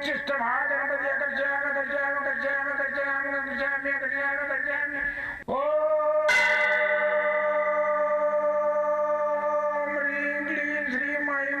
Om Ringling Sri Mayim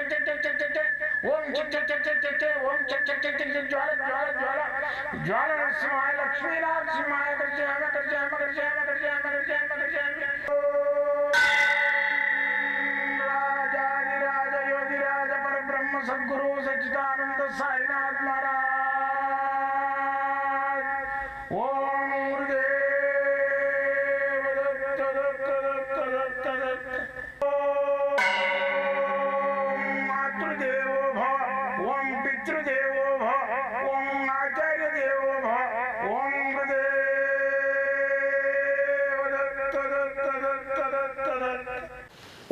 ओम चक चक चक चक चक ओम चक चक चक चक ज्वाला ज्वाला ज्वाला ज्वाला लक्ष्मी कर जय हम कर जय हम कर जय हम कर जय हम कर जय हम कर जय हम राजा राजा योगी राजा परब्रह्म, सद्गुरु, सच्चिदानंद, साईनाथ महाराज।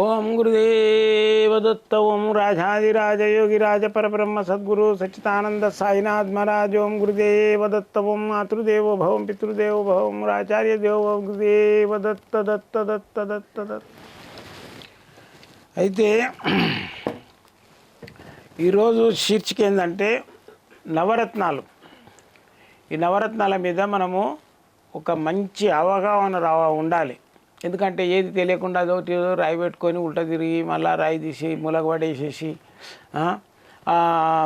ఓం గురుదేవదత్త ఓం రాజాదిరాజ యోగిరాజ పరబ్రహ్మ సద్గురు సచ్చితానంద సాయినాథ్ మహారాజ్. ఓం గురుదేవదత్త ఓం మాతృదేవో భవం పితృదేవో భవం ఆచార్య దేవో గురుదేవ దత్త దత్త దత్త దత్త దత్త అయితే ఈరోజు శీర్షిక ఏంటంటే నవరత్నాలు. ఈ నవరత్నాల మీద మనము ఒక మంచి అవగాహన రావ ఉండాలి. ఎందుకంటే ఏది తెలియకుండా అదొకటి ఏదో రాయి పెట్టుకొని ఉల్ట తిరిగి మళ్ళీ రాయి తీసి ములగబడేసేసి ఆ,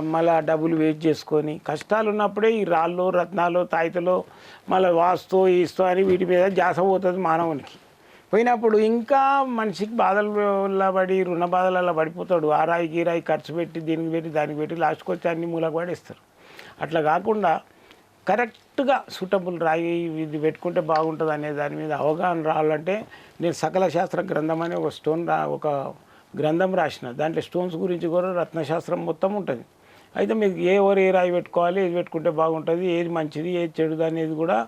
మళ్ళా డబ్బులు వేస్ట్ చేసుకొని కష్టాలు ఉన్నప్పుడే ఈ రాళ్ళు రత్నాలు తాయితలో మళ్ళీ వాస్తు ఇస్తో అని వీటి మీద జాస పోతుంది మానవునికి. పోయినప్పుడు ఇంకా మనిషికి బాధల పడి రుణ బాధలలో పడిపోతాడు. ఆ రాయి గీరాయి రాయి ఖర్చు పెట్టి దీనికి పెట్టి దానికి పెట్టి లాస్ట్కి వచ్చి అన్ని మూలకు పడేస్తారు అట్లా కాకుండా కరెక్ట్గా సూటబుల్ రాయి ఇది పెట్టుకుంటే బాగుంటుంది అనే దాని మీద అవగాహన రావాలంటే నేను సకల శాస్త్ర గ్రంథం అనే ఒక స్టోన్ రా ఒక గ్రంథం రాసిన. దాంట్లో స్టోన్స్ గురించి కూడా రత్నశాస్త్రం మొత్తం ఉంటుంది. అయితే మీకు ఏ ఓరు ఏ రాయి పెట్టుకోవాలి ఏది పెట్టుకుంటే బాగుంటుంది ఏది మంచిది ఏది చెడుది అనేది కూడా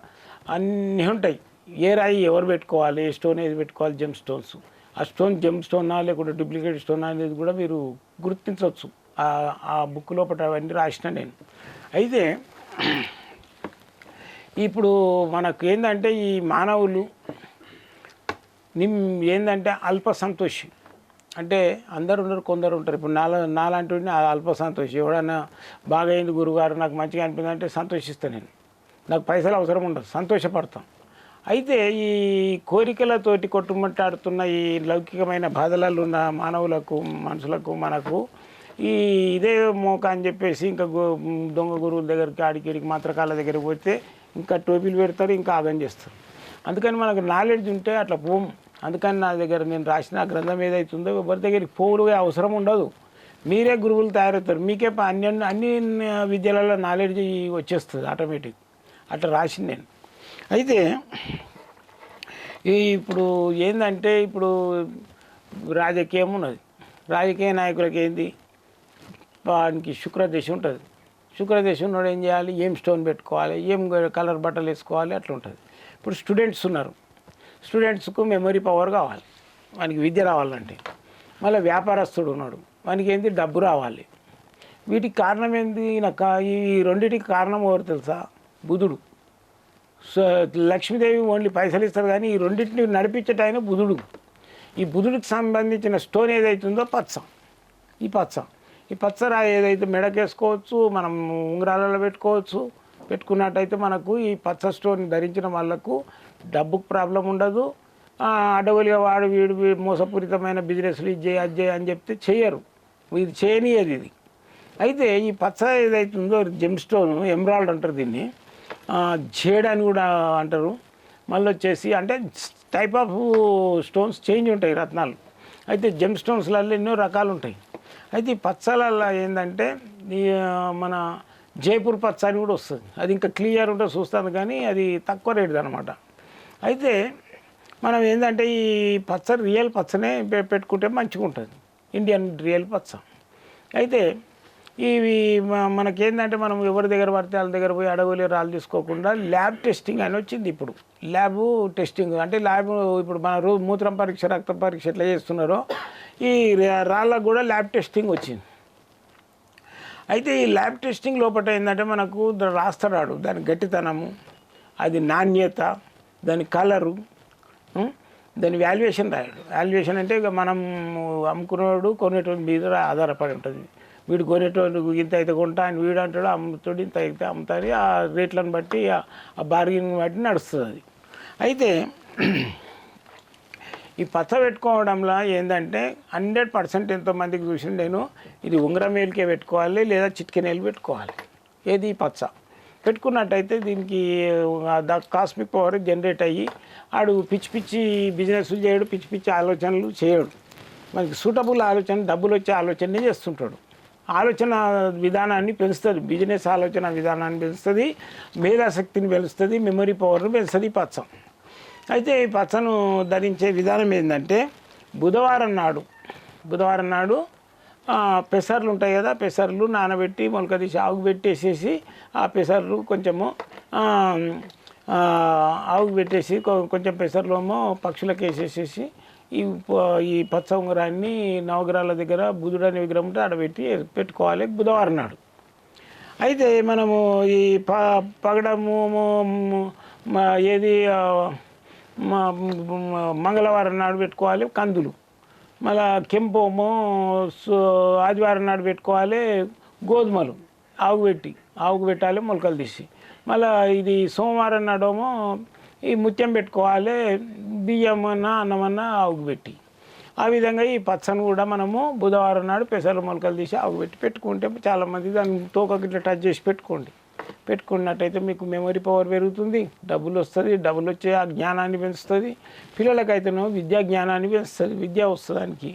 అన్నీ ఉంటాయి. ఏ రాయి ఎవరు పెట్టుకోవాలి ఏ స్టోన్ ఏది పెట్టుకోవాలి జెమ్ స్టోన్స్. ఆ స్టోన్ జెమ్ స్టోనా లేకుంటే డూప్లికేట్ స్టోనా అనేది కూడా మీరు గుర్తించవచ్చు. ఆ- ఆ బుక్ లోపల అవన్నీ రాసిన నేను. అయితే ఇప్పుడు మనకు ఏంటంటే ఈ మానవులు నిమ్ ఏంటంటే అల్ప సంతోషి. అంటే అందరు ఉన్నారు కొందరు ఉంటారు ఇప్పుడు నాలా నాలాంటి అల్ప సంతోషి. ఎవడన్నా బాగా అయింది గురుగారు నాకు మంచిగా అనిపింది అంటే సంతోషిస్తాను నేను. నాకు పైసలు అవసరం ఉండదు సంతోషపడతాం. అయితే ఈ కోరికలతోటి కొట్టుమట్టాడుతున్న ఈ లౌకికమైన బాధలలో ఉన్న మానవులకు మనుషులకు మనకు ఈ ఇదే మోక అని చెప్పేసి ఇంకా దొంగ గురువుల దగ్గరికి ఆడికిడికి మాత్రకాల మంత్రకాల దగ్గరికి పోతే ఇంకా టోపీలు పెడతారు ఇంకా ఆగం చేస్తారు. అందుకని మనకు నాలెడ్జ్ ఉంటే అట్లా పోము అందుకని నా దగ్గర నేను రాసిన గ్రంథం గ్రంథం ఏదైతుందో ఎవరి దగ్గరికి పోవుడే అవసరం ఉండదు. మీరే గురువులు తయారవుతారు. మీకే ప- అన్ని అన్ని విద్యలలో నాలెడ్జ్ వచ్చేస్తుంది ఆటోమేటిక్ అట్లా రాసింది నేను. అయితే ఈ ఇప్పుడు ఏంటంటే ఇప్పుడు రాజకీయం ఉన్నది. రాజకీయ నాయకులకి ఏంది వానికి శుక్రదేశం ఉంటుంది. శుక్రదేశం ఉన్నోడు ఏం చేయాలి? ఏం స్టోన్ పెట్టుకోవాలి? ఏం కలర్ బట్టలు వేసుకోవాలి? అట్లా ఉంటుంది ఇప్పుడు స్టూడెంట్స్ ఉన్నారు. స్టూడెంట్స్కు మెమరీ పవర్ కావాలి. వానికి విద్య రావాలంటే. మళ్ళీ వ్యాపారస్తుడు ఉన్నాడు. వానికి ఏంది? డబ్బు రావాలి. వీటికి కారణం ఏంది? నాకు ఈ రెండింటికి కారణం ఎవరు తెలుసా? బుధుడు. సో లక్ష్మీదేవి ఓన్లీ పైసలు ఇస్తారు కానీ ఈ రెండింటిని నడిపించటాయన బుధుడు. ఈ బుధుడికి సంబంధించిన స్టోన్ ఏదైతుందో పచ్చ. ఈ పచ్చ. ఈ పచ్చరాయి ఏదైతే మెడకేసుకోవచ్చు మనం ఉంగరాలలో పెట్టుకోవచ్చు పెట్టుకున్నట్టయితే మనకు ఈ పచ్చ స్టోన్ ధరించిన వాళ్ళకు డబ్బుకు ప్రాబ్లం ఉండదు. అడవులుగా వాడు వీడు మోసపూరితమైన బిజినెస్లు ఇది చేయి అది చేయి అని చెప్తే చేయరు. ఇది చేయనియది ఇది. అయితే ఈ పచ్చ ఏదైతుందో జెమ్ స్టోన్ ఎమరాల్డ్ అంటారు దీన్ని. ఆ, జేడ్ అని కూడా అంటారు. మళ్ళీ వచ్చేసి అంటే టైప్ ఆఫ్ స్టోన్స్ చేంజ్ ఉంటాయి రత్నాలు. అయితే జెమ్ స్టోన్స్లలో ఎన్నో రకాలు ఉంటాయి అయితే ఈ పచ్చలలో ఏంటంటే మన జైపూర్ పచ్చ అని కూడా వస్తుంది. అది ఇంకా క్లియర్ ఉంటే చూస్తాను కానీ అది తక్కువ రేటుది అనమాట అయితే మనం ఏంటంటే ఈ పచ్చ రియల్ పచ్చనే పెట్టుకుంటే మంచిగా ఉంటుంది ఇండియన్ రియల్ పచ్చ. అయితే ఇవి మనకేంటంటే మనం ఎవరి దగ్గర పడితే వాళ్ళ దగ్గర పోయి అడవులు రాళ్ళు తీసుకోకుండా ల్యాబ్ టెస్టింగ్ అని వచ్చింది ఇప్పుడు. ల్యాబ్ టెస్టింగ్ అంటే ల్యాబ్ ఇప్పుడు మన రోజు మూత్రం పరీక్ష రక్త పరీక్ష ఎట్లా చేస్తున్నారో ఈ రాళ్ళకు కూడా ల్యాబ్ టెస్టింగ్ వచ్చింది. అయితే ఈ ల్యాబ్ టెస్టింగ్ లోపల ఏంటంటే మనకు ద- రాస్తాడు దాని గట్టితనము అది నాణ్యత దాని కలరు దాని వాల్యుయేషన్ రాయడు. వాల్యుయేషన్ అంటే ఇక మనం అమ్ముకునేవాడు కొనేటోడి మీద ఆధారపడి ఉంటుంది. వీడు కొనేటోడు ఇంత అయితే కొంటా అని వీడు అంటాడు అమ్ముతాడు ఇంత అయితే అమ్ముతాడు ఆ రేట్లను బట్టి ఆ- బార్గెనింగ్ బట్టి నడుస్తుంది. అది అయితే ఈ పచ్చ పెట్టుకోవడంలో ఏంటంటే హండ్రెడ్ పర్సెంట్ ఎంతోమందికి చూసిన నేను ఇది ఉంగరం వేలికే పెట్టుకోవాలి లేదా చిట్కెనేలు పెట్టుకోవాలి. ఏది ఈ పచ్చ? పెట్టుకున్నట్టయితే దీనికి ద కాస్మిక్ పవర్ జనరేట్ అయ్యి ఆడు పిచ్చి పిచ్చి బిజినెస్ చేయడు పిచ్చి పిచ్చి ఆలోచనలు చేయడు. మనకి సూటబుల్ ఆలోచన డబ్బులు వచ్చే ఆలోచనే చేస్తుంటాడు. ఆలోచన విధానాన్ని పెంచుతుంది బిజినెస్ ఆలోచన విధానాన్ని పెంచుతుంది మేధాశక్తిని పెంచుతుంది మెమరీ పవర్ని పెంచుతుంది ఈ పచ్చ. అయితే ఈ పచ్చను ధరించే విధానం ఏంటంటే బుధవారం నాడు బుధవారం నాడు పెసర్లు ఉంటాయి కదా పెసర్లు నానబెట్టి మొలక తీసి ఆవుకు పెట్టేసేసి ఆ పెసర్లు కొంచెము ఆవుకు పెట్టేసి కొ- కొంచెం పెసర్లు ఏమో పక్షులకు వేసేసేసి ఈ ఈ పచ్చ ఉంగరాన్ని నవగ్రహాల దగ్గర బుధుడు అనే విగ్రహం ఉంటే ఆడబెట్టి పెట్టుకోవాలి బుధవారం నాడు. అయితే మనము ఈ ప పగడము ఏది మంగళవారం నాడు పెట్టుకోవాలి కందులు. మళ్ళా కెంపోము సో ఆదివారం నాడు పెట్టుకోవాలి గోధుమలు. ఆవుకు పెట్టి ఆవుకు పెట్టాలి మొలకలు తీసి. మళ్ళా ఇది సోమవారం నాడేమో ఈ ముత్యం పెట్టుకోవాలి బియ్యమన్నా అన్నమన్నా ఆవుకు పెట్టి. ఆ విధంగా ఈ పచ్చను కూడా మనము బుధవారం నాడు పెసలు మొలకలు తీసి ఆవు పెట్టి పెట్టుకుంటే చాలామంది దాన్ని తోకకి ఇట్లా టచ్ చేసి పెట్టుకోండి. పెట్టుకున్నట్టయితే మీకు మెమరీ పవర్ పెరుగుతుంది డబ్బులు వస్తుంది డబ్బులు వచ్చే ఆ జ్ఞానాన్ని పెంచుతుంది. పిల్లలకైతేనో విద్యా జ్ఞానాన్ని పెంచుతుంది విద్య వస్తుంది దానికి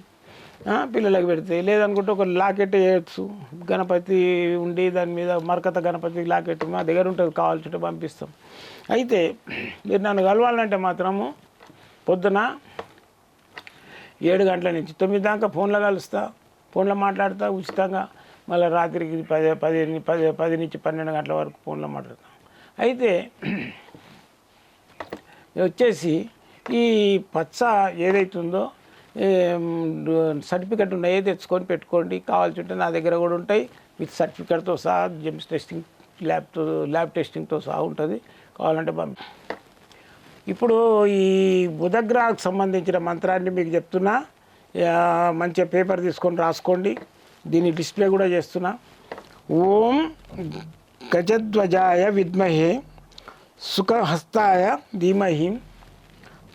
పిల్లలకు పెడితే లేదనుకుంటే ఒక లాకెట్ వేయచ్చు. గణపతి ఉండి దాని మీద మరకత గణపతి లాకెట్ మా దగ్గర ఉంటుంది కావాల్సింటే పంపిస్తాం. అయితే మీరు నన్ను కలవాలంటే మాత్రము పొద్దున ఏడు గంటల నుంచి తొమ్మిది దాకా ఫోన్లో కలుస్తా ఫోన్లో మాట్లాడతా ఉచితంగా మళ్ళీ రాత్రికి పది పది పది పది నుంచి పన్నెండు గంటల వరకు ఫోన్లో మాట్లాడతాం. అయితే వచ్చేసి ఈ పచ్చ ఏదైతుందో సర్టిఫికెట్ ఉన్నాయో తెచ్చుకొని పెట్టుకోండి కావాల్సి ఉంటే నా దగ్గర కూడా ఉంటాయి. విత్ సర్టిఫికెట్తో సహా జిమ్స్ టెస్టింగ్ ల్యాబ్తో ల్యాబ్ టెస్టింగ్తో సహా ఉంటుంది. కావాలంటే పంపి. ఇప్పుడు ఈ బుధగ్రహకు సంబంధించిన మంత్రాన్ని మీకు చెప్తున్నా. మంచిగా పేపర్ తీసుకొని రాసుకోండి. దీన్ని డిస్ప్లే కూడా చేస్తున్నా. ఓం గజధ్వజాయ విద్మహే సుఖహస్తాయ ధీమహి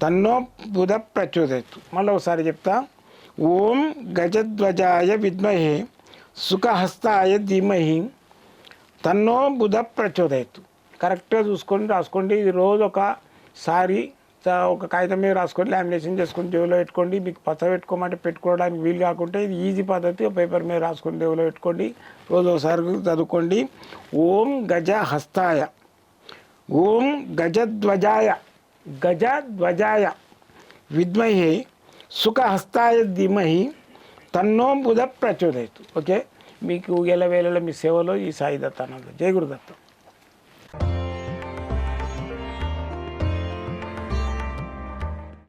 తన్నో బుధ ప్రచోదయతు. మళ్ళీ ఒకసారి చెప్తా. ఓం గజధ్వజాయ విద్మహే సుఖహస్తాయ ధీమహి తన్నో బుధ ప్రచోదయతు. కరెక్ట్గా చూసుకొని రాసుకోండి. ఇది రోజు ఒకసారి ఒక కాగితం మీద రాసుకొని లామినేషన్ చేసుకొని దేవులో పెట్టుకోండి మీకు పచ్చ పెట్టుకోమంటే పెట్టుకోవడానికి వీలు కాకుంటే ఇది ఈజీ పద్ధతి పేపర్ మీద రాసుకొని దేవులో పెట్టుకోండి రోజు ఒకసారి చదువుకోండి. ఓం గజ హస్తాయ ఓం గజధ్వజాయ గజధ్వజాయ విద్మహి సుఖహస్తాయ ధీమహి తన్నో బుధ ప్రచోదయతు. ఓకే? మీకు ఎలవేళలో మీ సేవలో ఈ సాయి దత్తానంద. జయ గురుదత్తం.